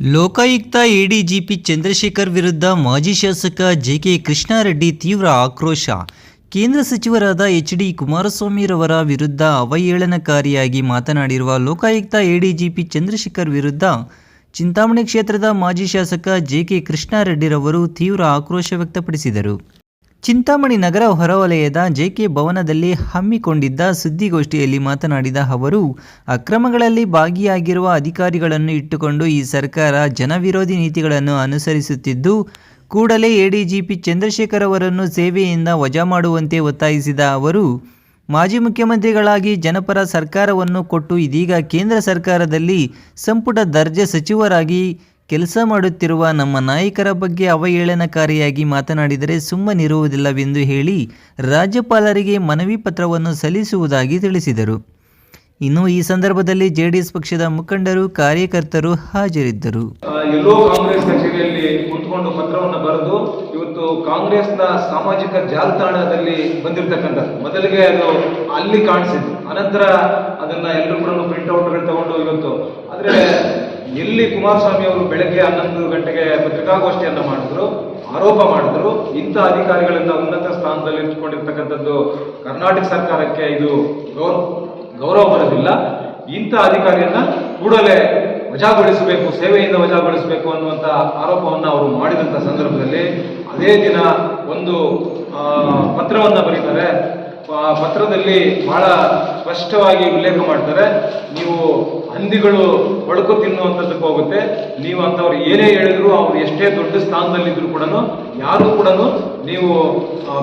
Lokayukta ADGP Chandrashekhar ವಿರುದ್ಧ ಮಾಜಿ ಶಾಸಕ ಜೆಕೆ ಕೃಷ್ಣಾರೆಡ್ಡಿ ತೀವ್ರ ಆಕ್ರೋಶ. ಕೇಂದ್ರ ಸಚಿವರಾದ ಎಚ್ ಡಿ ಕುಮಾರಸ್ವಾಮಿರವರ ವಿರುದ್ಧ ಅವಹೇಳನಕಾರಿಯಾಗಿ ಮಾತನಾಡಿರುವ ಲೋಕಾಯುಕ್ತ ಎಡಿಜಿಪಿ ಚಂದ್ರಶೇಖರ್ ವಿರುದ್ಧ ಚಿಂತಾಮಣಿ ಕ್ಷೇತ್ರದ ಮಾಜಿ ಶಾಸಕ ಜೆಕೆ ಕೃಷ್ಣಾರೆಡ್ಡಿರವರು ತೀವ್ರ ಆಕ್ರೋಶ ವ್ಯಕ್ತಪಡಿಸಿದರು. ಚಿಂತಾಮಣಿ ನಗರ ಹೊರವಲಯದ ಜೆಕೆ ಭವನದಲ್ಲಿ ಹಮ್ಮಿಕೊಂಡಿದ್ದ ಸುದ್ದಿಗೋಷ್ಠಿಯಲ್ಲಿ ಮಾತನಾಡಿದ ಅವರು, ಅಕ್ರಮಗಳಲ್ಲಿ ಭಾಗಿಯಾಗಿರುವ ಅಧಿಕಾರಿಗಳನ್ನು ಇಟ್ಟುಕೊಂಡು ಈ ಸರ್ಕಾರ ಜನವಿರೋಧಿ ನೀತಿಗಳನ್ನು ಅನುಸರಿಸುತ್ತಿದ್ದು, ಕೂಡಲೇ ಎಡಿಜಿಪಿ ಚಂದ್ರಶೇಖರ್ ಅವರನ್ನು ಸೇವೆಯಿಂದ ವಜಾ ಮಾಡುವಂತೆ ಒತ್ತಾಯಿಸಿದ ಅವರು, ಮಾಜಿ ಮುಖ್ಯಮಂತ್ರಿಗಳಾಗಿ ಜನಪರ ಸರ್ಕಾರವನ್ನು ಕೊಟ್ಟು ಇದೀಗ ಕೇಂದ್ರ ಸರ್ಕಾರದಲ್ಲಿ ಸಂಪುಟ ದರ್ಜೆ ಸಚಿವರಾಗಿ ಕೆಲಸ ಮಾಡುತ್ತಿರುವ ನಮ್ಮ ನಾಯಕರ ಬಗ್ಗೆ ಅವಹೇಳನಕಾರಿಯಾಗಿ ಮಾತನಾಡಿದರೆ ಸುಮ್ಮನಿರುವುದಿಲ್ಲವೆಂದು ಹೇಳಿ ರಾಜ್ಯಪಾಲರಿಗೆ ಮನವಿ ಪತ್ರವನ್ನು ಸಲ್ಲಿಸುವುದಾಗಿ ತಿಳಿಸಿದರು. ಇನ್ನು ಈ ಸಂದರ್ಭದಲ್ಲಿ ಜೆಡಿಎಸ್ ಪಕ್ಷದ ಮುಖಂಡರು, ಕಾರ್ಯಕರ್ತರು ಹಾಜರಿದ್ದರು. ಎಲ್ಲೋ ಕಾಂಗ್ರೆಸ್ ಕಚೇರಿಯಲ್ಲಿ ಕುಂತ್ಕೊಂಡು ಪತ್ರವನ್ನು ಬರೆದು ಇವತ್ತು ಕಾಂಗ್ರೆಸ್ನ ಸಾಮಾಜಿಕ ಜಾಲತಾಣದಲ್ಲಿ ಬಂದಿರತಕ್ಕಂಥದ್ದು. ಮೊದಲಿಗೆ ಅದು ಅಲ್ಲಿ ಕಾಣಿಸಿತು ಅನಂತರ ಅದನ್ನ ಎಲ್ಲರೂ ಕೂಡ ಪ್ರಿಂಟ್ ಔಟ್ಗಳು ತಗೊಂಡು ಇವತ್ತು. ಆದ್ರೆ ಎಲ್ಲಿ ಕುಮಾರಸ್ವಾಮಿ ಅವರು ಬೆಳಗ್ಗೆ ಹನ್ನೊಂದು ಗಂಟೆಗೆ ಪತ್ರಿಕಾಗೋಷ್ಠಿಯನ್ನು ಮಾಡಿದ್ರು, ಆರೋಪ ಮಾಡಿದ್ರು. ಇಂಥ ಅಧಿಕಾರಿಗಳಿಂದ ಉನ್ನತ ಸ್ಥಾನದಲ್ಲಿ ಇಟ್ಕೊಂಡಿರ್ತಕ್ಕಂಥದ್ದು ಕರ್ನಾಟಕ ಸರ್ಕಾರಕ್ಕೆ ಇದು ಗೌರವ ಬರೋದಿಲ್ಲ. ಇಂಥ ಅಧಿಕಾರಿಯನ್ನ ಕೂಡಲೇ ವಜಾಗೊಳಿಸಬೇಕು, ಸೇವೆಯಿಂದ ವಜಾಗೊಳಿಸಬೇಕು ಅನ್ನುವಂಥ ಆರೋಪವನ್ನು ಅವರು ಮಾಡಿದಂಥ ಸಂದರ್ಭದಲ್ಲಿ ಅದೇ ದಿನ ಒಂದು ಪತ್ರವನ್ನು ಬರೀತಾರೆ. ಪತ್ರದಲ್ಲಿ ಬಹಳ ಸ್ಪಷ್ಟವಾಗಿ ಉಲ್ಲೇಖ ಮಾಡ್ತಾರೆ. ನೀವು ಹಂದಿಗಳು ಒಳಕು ತಿನ್ನುವಂಥದ್ದಕ್ಕೆ ಹೋಗುತ್ತೆ. ನೀವು ಅಂಥವ್ರು ಏನೇ ಹೇಳಿದ್ರು ಅವ್ರು ಎಷ್ಟೇ ದೊಡ್ಡ ಸ್ಥಾನದಲ್ಲಿದ್ರು ಕೂಡ ಯಾರು ಕೂಡ ನೀವು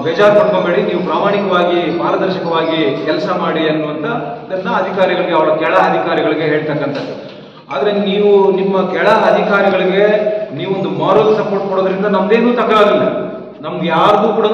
ಬೇಜಾರು ಪಡ್ಕೊಬೇಡಿ, ನೀವು ಪ್ರಾಮಾಣಿಕವಾಗಿ, ಪಾರದರ್ಶಕವಾಗಿ ಕೆಲಸ ಮಾಡಿ ಅನ್ನುವಂಥ ಇದನ್ನ ಅಧಿಕಾರಿಗಳಿಗೆ, ಅವರ ಕೆಳ ಅಧಿಕಾರಿಗಳಿಗೆ ಹೇಳ್ತಕ್ಕಂಥದ್ದು. ಆದರೆ ನೀವು ನಿಮ್ಮ ಕೆಳ ಅಧಿಕಾರಿಗಳಿಗೆ ನೀವೊಂದು ಮಾರಲ್ ಸಪೋರ್ಟ್ ಕೊಡೋದ್ರಿಂದ ನಮ್ದೇನೂ ತಕ್ಕಾಗಲ್ಲ ನಮ್ಗೆ ಯಾರ್ದು ಕೂಡ